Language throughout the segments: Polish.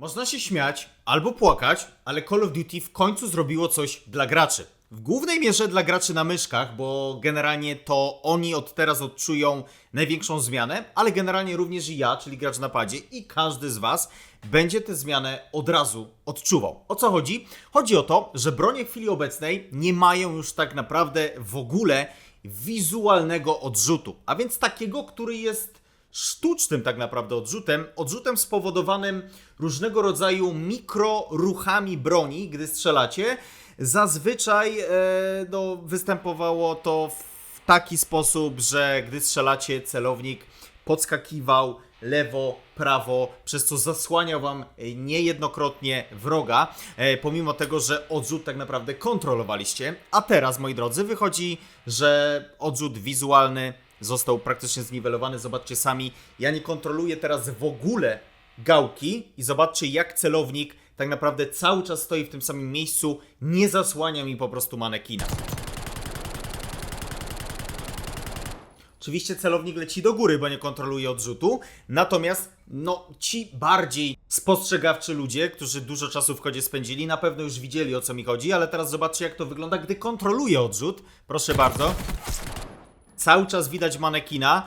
Można się śmiać albo płakać, ale Call of Duty w końcu zrobiło coś dla graczy. W głównej mierze dla graczy na myszkach, bo generalnie to oni od teraz odczują największą zmianę, ale generalnie również i ja, czyli gracz na padzie i każdy z Was będzie tę zmianę od razu odczuwał. O co chodzi? Chodzi o to, że bronie w chwili obecnej nie mają już tak naprawdę w ogóle wizualnego odrzutu, a więc takiego, który jest sztucznym tak naprawdę odrzutem, odrzutem spowodowanym różnego rodzaju mikroruchami broni, gdy strzelacie. Zazwyczaj e, no, występowało to w taki sposób, że gdy strzelacie, celownik podskakiwał lewo, prawo, przez co zasłaniał wam e, niejednokrotnie wroga, e, pomimo tego, że odrzut tak naprawdę kontrolowaliście. A teraz, moi drodzy, wychodzi, że odrzut wizualny został praktycznie zniwelowany. Zobaczcie sami, ja nie kontroluję teraz w ogóle gałki i zobaczcie jak celownik tak naprawdę cały czas stoi w tym samym miejscu, nie zasłania mi po prostu manekina. Oczywiście celownik leci do góry, bo nie kontroluje odrzutu. Natomiast, no, ci bardziej spostrzegawczy ludzie, którzy dużo czasu w kodzie spędzili, na pewno już widzieli o co mi chodzi, ale teraz zobaczcie, jak to wygląda, gdy kontroluje odrzut. Proszę bardzo. Cały czas widać manekina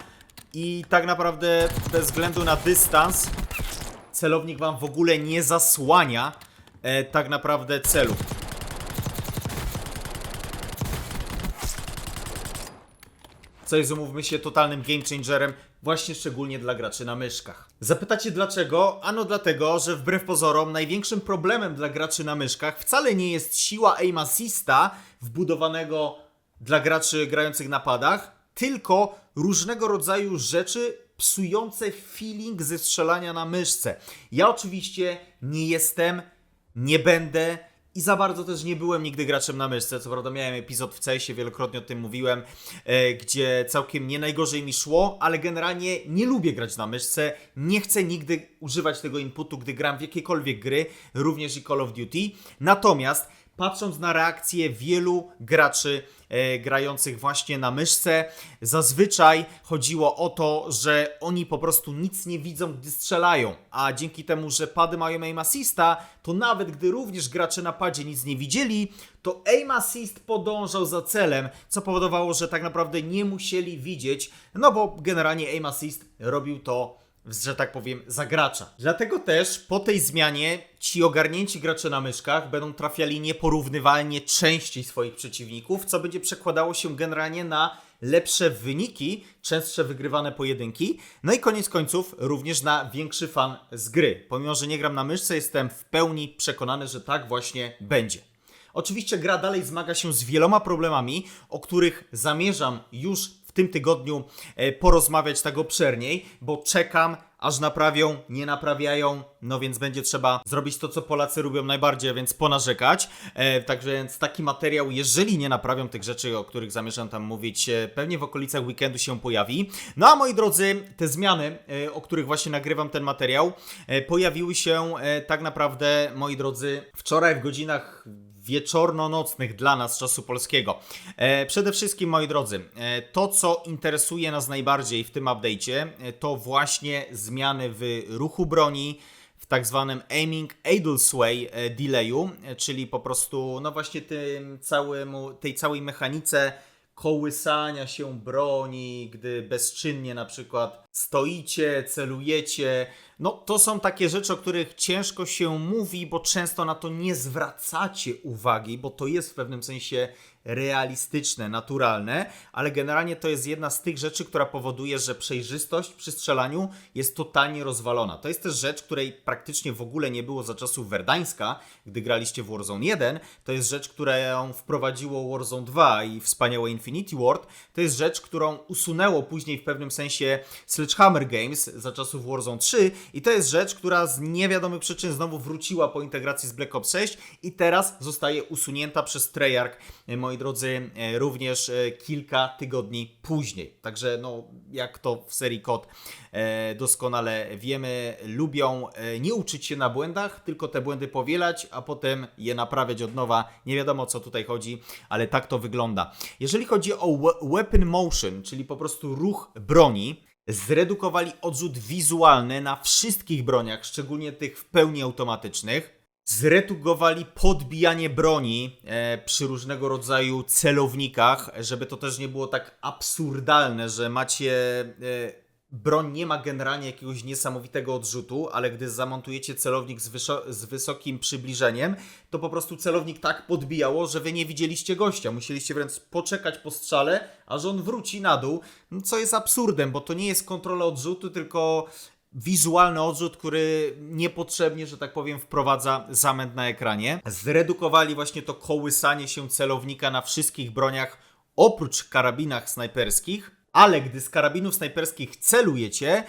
i tak naprawdę bez względu na dystans, celownik wam w ogóle nie zasłania e, tak naprawdę celu. co jest, umówmy się, totalnym game changerem, właśnie szczególnie dla graczy na myszkach. Zapytacie dlaczego? Ano dlatego, że wbrew pozorom największym problemem dla graczy na myszkach wcale nie jest siła aim assista wbudowanego dla graczy grających na padach, tylko różnego rodzaju rzeczy psujące feeling ze strzelania na myszce. Ja oczywiście nie jestem, nie będę i za bardzo też nie byłem nigdy graczem na myszce. Co prawda miałem epizod w CS-ie, wielokrotnie o tym mówiłem, e, gdzie całkiem nie najgorzej mi szło, ale generalnie nie lubię grać na myszce. Nie chcę nigdy używać tego inputu, gdy gram w jakiekolwiek gry, również i Call of Duty. Natomiast patrząc na reakcję wielu graczy e, grających właśnie na myszce, zazwyczaj chodziło o to, że oni po prostu nic nie widzą, gdy strzelają, a dzięki temu, że pady mają aim assista, to nawet gdy również gracze na padzie nic nie widzieli, to aim assist podążał za celem, co powodowało, że tak naprawdę nie musieli widzieć, no bo generalnie aim assist robił to że tak powiem, za gracza. Dlatego też po tej zmianie ci ogarnięci gracze na myszkach będą trafiali nieporównywalnie częściej swoich przeciwników, co będzie przekładało się generalnie na lepsze wyniki, częstsze wygrywane pojedynki, no i koniec końców również na większy fan z gry. Pomimo, że nie gram na myszce, jestem w pełni przekonany, że tak właśnie będzie. Oczywiście gra dalej zmaga się z wieloma problemami, o których zamierzam już w tym tygodniu e, porozmawiać tak obszerniej, bo czekam, aż naprawią, nie naprawiają, no więc będzie trzeba zrobić to, co Polacy lubią najbardziej, a więc ponarzekać. E, także więc taki materiał, jeżeli nie naprawią tych rzeczy, o których zamierzam tam mówić, e, pewnie w okolicach weekendu się pojawi. No a moi drodzy, te zmiany, e, o których właśnie nagrywam ten materiał, e, pojawiły się e, tak naprawdę, moi drodzy, wczoraj w godzinach wieczorno-nocnych dla nas czasu polskiego. E, przede wszystkim, moi drodzy, e, to co interesuje nas najbardziej w tym update'cie, e, to właśnie zmiany w ruchu broni, w tak zwanym aiming idle sway e, delayu, e, czyli po prostu, no właśnie tym tej całej mechanice kołysania się broni, gdy bezczynnie na przykład stoicie, celujecie. No to są takie rzeczy, o których ciężko się mówi, bo często na to nie zwracacie uwagi, bo to jest w pewnym sensie realistyczne, naturalne, ale generalnie to jest jedna z tych rzeczy, która powoduje, że przejrzystość przy strzelaniu jest totalnie rozwalona. To jest też rzecz, której praktycznie w ogóle nie było za czasów Werdańska, gdy graliście w Warzone 1. To jest rzecz, którą wprowadziło Warzone 2 i wspaniałe Infinity Ward. To jest rzecz, którą usunęło później w pewnym sensie Sledgehammer Games za czasów Warzone 3 i to jest rzecz, która z niewiadomych przyczyn znowu wróciła po integracji z Black Ops 6 i teraz zostaje usunięta przez Treyarch, e, moi drodzy, e, również e, kilka tygodni później. Także no, jak to w serii KOD e, doskonale wiemy, lubią nie uczyć się na błędach, tylko te błędy powielać, a potem je naprawiać od nowa. Nie wiadomo co tutaj chodzi, ale tak to wygląda. Jeżeli chodzi o we- weapon motion, czyli po prostu ruch broni, Zredukowali odrzut wizualny na wszystkich broniach, szczególnie tych w pełni automatycznych. Zredukowali podbijanie broni e, przy różnego rodzaju celownikach, żeby to też nie było tak absurdalne, że macie. E, broń nie ma generalnie jakiegoś niesamowitego odrzutu, ale gdy zamontujecie celownik z, z wysokim przybliżeniem, to po prostu celownik tak podbijało, że wy nie widzieliście gościa. Musieliście wręcz poczekać po strzale, aż on wróci na dół, no, co jest absurdem, bo to nie jest kontrola odrzutu, tylko wizualny odrzut, który niepotrzebnie, że tak powiem, wprowadza zamęt na ekranie. Zredukowali właśnie to kołysanie się celownika na wszystkich broniach, oprócz karabinach snajperskich, ale gdy z karabinów snajperskich celujecie,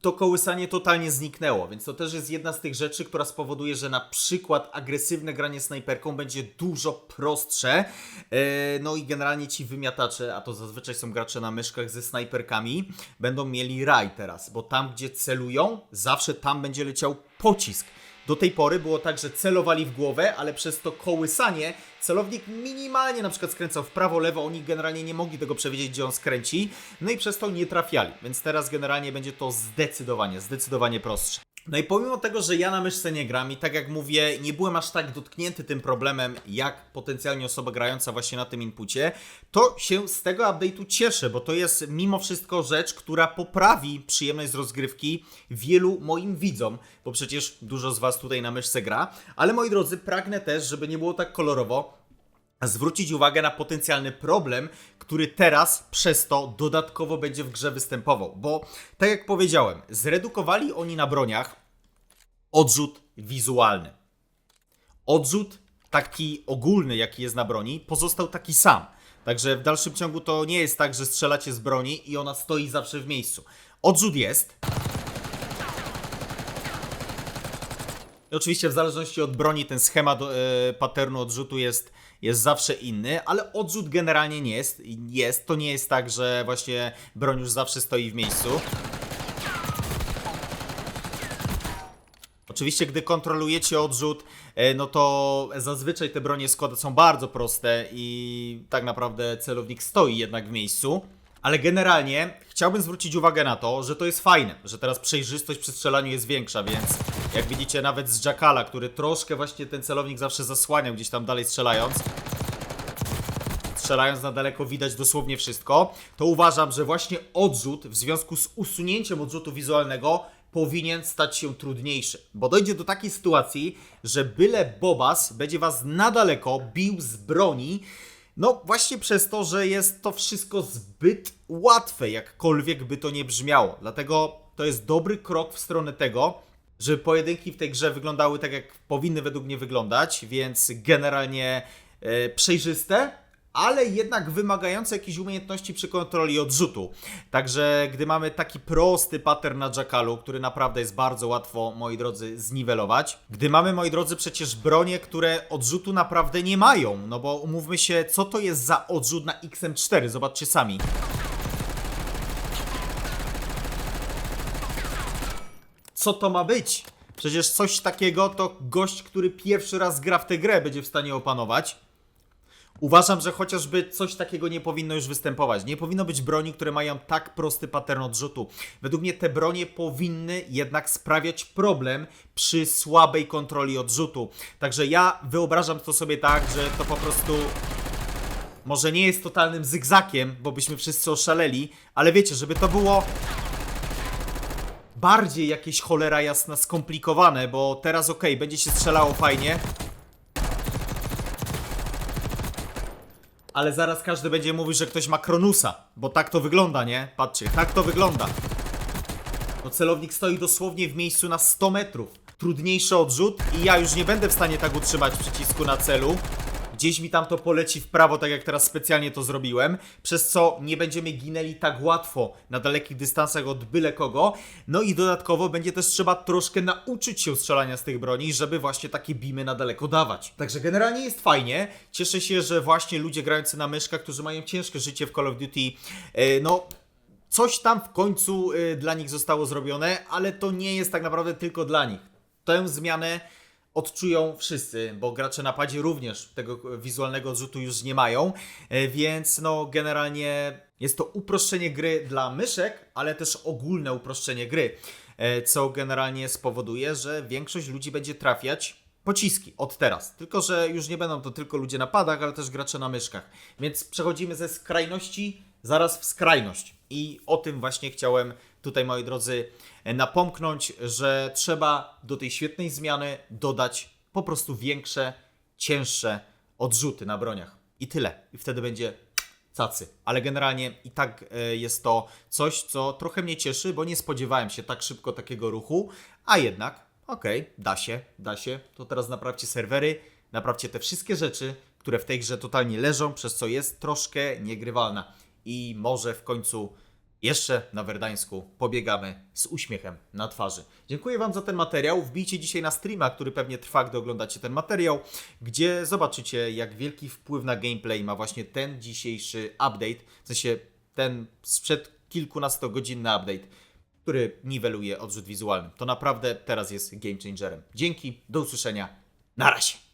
to kołysanie totalnie zniknęło, więc to też jest jedna z tych rzeczy, która spowoduje, że na przykład agresywne granie snajperką będzie dużo prostsze. E, No i generalnie ci wymiatacze, a to zazwyczaj są gracze na myszkach ze snajperkami, będą mieli raj teraz, bo tam gdzie celują, zawsze tam będzie leciał pocisk. Do tej pory było tak, że celowali w głowę, ale przez to kołysanie celownik minimalnie na przykład skręcał w prawo, lewo, oni generalnie nie mogli tego przewidzieć, gdzie on skręci, no i przez to nie trafiali. Więc teraz generalnie będzie to zdecydowanie, zdecydowanie prostsze. No i pomimo tego, że ja na myszce nie gram i tak jak mówię, nie byłem aż tak dotknięty tym problemem, jak potencjalnie osoba grająca właśnie na tym inpucie, to się z tego update'u cieszę, bo to jest mimo wszystko rzecz, która poprawi przyjemność z rozgrywki wielu moim widzom, bo przecież dużo z Was tutaj na myszce gra, ale moi drodzy, pragnę też, żeby nie było tak kolorowo, zwrócić uwagę na potencjalny problem, który teraz przez to dodatkowo będzie w grze występował. Bo, tak jak powiedziałem, zredukowali oni na broniach odrzut wizualny. Odrzut taki ogólny, jaki jest na broni, pozostał taki sam. Także w dalszym ciągu to nie jest tak, że strzelacie z broni i ona stoi zawsze w miejscu. Odrzut jest. Oczywiście w zależności od broni ten schemat e, patternu odrzutu jest, jest zawsze inny, ale odrzut generalnie nie jest. Jest, to nie jest tak, że właśnie broń już zawsze stoi w miejscu. Oczywiście, gdy kontrolujecie odrzut, e, no to zazwyczaj te bronie składa są bardzo proste i tak naprawdę celownik stoi jednak w miejscu. Ale generalnie chciałbym zwrócić uwagę na to, że to jest fajne, że teraz przejrzystość przy strzelaniu jest większa, więc jak widzicie nawet z Jackala, który troszkę właśnie ten celownik zawsze zasłaniał gdzieś tam dalej strzelając, strzelając na daleko widać dosłownie wszystko, to uważam, że właśnie odrzut w związku z usunięciem odrzutu wizualnego powinien stać się trudniejszy, bo dojdzie do takiej sytuacji, że byle Bobas będzie was na daleko bił z broni, no właśnie przez to, że jest to wszystko zbyt łatwe, jakkolwiek by to nie brzmiało. Dlatego to jest dobry krok w stronę tego, żeby pojedynki w tej grze wyglądały tak, jak powinny według mnie wyglądać, więc generalnie e, przejrzyste, ale jednak wymagające jakiejś umiejętności przy kontroli odrzutu. Także gdy mamy taki prosty pattern na Jackalu, który naprawdę jest bardzo łatwo, moi drodzy, zniwelować, gdy mamy, moi drodzy, przecież bronie, które odrzutu naprawdę nie mają, no bo umówmy się, co to jest za odrzut na XM4, zobaczcie sami. Co to ma być? Przecież coś takiego to gość, który pierwszy raz gra w tę grę, będzie w stanie opanować. Uważam, że chociażby coś takiego nie powinno już występować. Nie powinno być broni, które mają tak prosty pattern odrzutu. Według mnie te bronie powinny jednak sprawiać problem przy słabej kontroli odrzutu. Także ja wyobrażam to sobie tak, że to po prostu może nie jest totalnym zygzakiem, bo byśmy wszyscy oszaleli, ale wiecie, żeby to było bardziej jakieś cholera jasna skomplikowane, bo teraz okej, będzie się strzelało fajnie. Ale zaraz każdy będzie mówił, że ktoś ma Kronusa, bo tak to wygląda, nie? Patrzcie, tak to wygląda. No celownik stoi dosłownie w miejscu na 100 metrów. Trudniejszy odrzut i ja już nie będę w stanie tak utrzymać przycisku na celu. Gdzieś mi tam to poleci w prawo, tak jak teraz specjalnie to zrobiłem, przez co nie będziemy ginęli tak łatwo na dalekich dystansach od byle kogo. No i dodatkowo będzie też trzeba troszkę nauczyć się strzelania z tych broni, żeby właśnie takie bimy na daleko dawać. Także generalnie jest fajnie. Cieszę się, że właśnie ludzie grający na myszkach, którzy mają ciężkie życie w Call of Duty, e, no coś tam w końcu y, dla nich zostało zrobione, ale to nie jest tak naprawdę tylko dla nich. Tę zmianę odczują wszyscy, bo gracze na padzie również tego wizualnego odrzutu już nie mają, e, więc no generalnie jest to uproszczenie gry dla myszek, ale też ogólne uproszczenie gry, e, co generalnie spowoduje, że większość ludzi będzie trafiać pociski od teraz. Tylko, że już nie będą to tylko ludzie na padach, ale też gracze na myszkach. Więc przechodzimy ze skrajności zaraz w skrajność. I o tym właśnie chciałem tutaj, moi drodzy, napomknąć, że trzeba do tej świetnej zmiany dodać po prostu większe, cięższe odrzuty na broniach. I tyle. I wtedy będzie cacy. Ale generalnie i tak e, jest to coś, co trochę mnie cieszy, bo nie spodziewałem się tak szybko takiego ruchu, a jednak, okej, da się, da się. To teraz naprawcie serwery, naprawcie te wszystkie rzeczy, które w tej grze totalnie leżą, przez co jest troszkę niegrywalna. I może w końcu jeszcze na Werdańsku pobiegamy z uśmiechem na twarzy. Dziękuję Wam za ten materiał. Wbijcie dzisiaj na streama, który pewnie trwa, gdy oglądacie ten materiał, gdzie zobaczycie, jak wielki wpływ na gameplay ma właśnie ten dzisiejszy update, w sensie ten sprzed kilkunastogodzinny update, który niweluje odrzut wizualny. To naprawdę teraz jest game changerem. Dzięki, do usłyszenia, na razie.